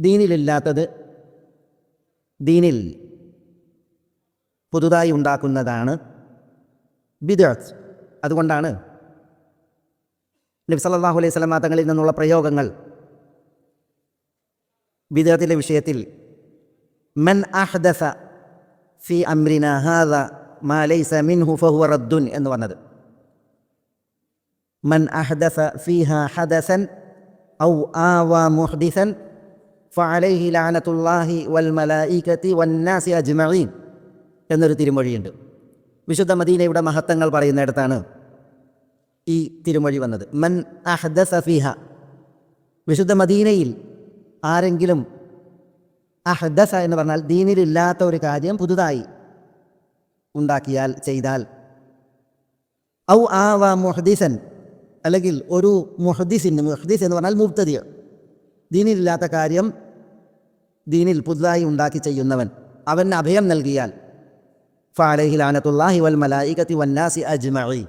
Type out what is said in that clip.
ദീനിലില്ലാത്തത് ദീനിൽ പുതുതായി ഉണ്ടാക്കുന്നതാണ് ബിദഅത്ത് അതുകൊണ്ടാണ് നബി സല്ലല്ലാഹു അലൈഹി സ്വലമ തങ്ങളിൽ നിന്നുള്ള പ്രയോഗങ്ങൾ ബിദഅത്തിന്റെ വിഷയത്തിൽ മൻ അഹ്ദസ ഫി അംരിന ഹാദ മാ ലൈസ മിൻഹു ഫഹുവ റദ്ദുൻ എന്ന് പറഞ്ഞത്. മൻ അഹ്ദസ ഫിഹ ഹദസൻ ഔ ആവ മുഹ്ദിസൻ ഫഅലൈഹി ലാനത്തുല്ലാഹി വൽ മലായിക്കത്തി വന്നാസി അജ്മഈൻ എന്നൊരു തിരുമൊഴിയുണ്ട്. വിശുദ്ധ മദീനയുടെ മഹത്വങ്ങൾ പറയുന്നിടത്താണ് ഈ തിരുമൊഴി വന്നത്. മൻ അഹ്ദസ ഫീഹ. വിശുദ്ധ മദീനയിൽ ആരെങ്കിലും അഹ്ദസ എന്ന് പറഞ്ഞാൽ ദീനിലില്ലാത്ത ഒരു കാര്യം പുതുതായി ഉണ്ടാക്കിയാൽ ചെയ്താൽ ഔ ആവ മുഹദിസൻ അല്ലെങ്കിൽ ഒരു മുഹദിസിന് മുഹദിസ് എന്ന് പറഞ്ഞാൽ മുബ്തദിയ ദീനിലില്ലാത്ത കാര്യം ദീനിൽ പുതുതായി ഉണ്ടാക്കി ചെയ്യുന്നവൻ. അവന് അഭയം നൽകിയാൽ. ഫാലഹിലാനത്തുല്ലാഹി വൽ മലായികത്തി വന്നാസി അജ്മഈ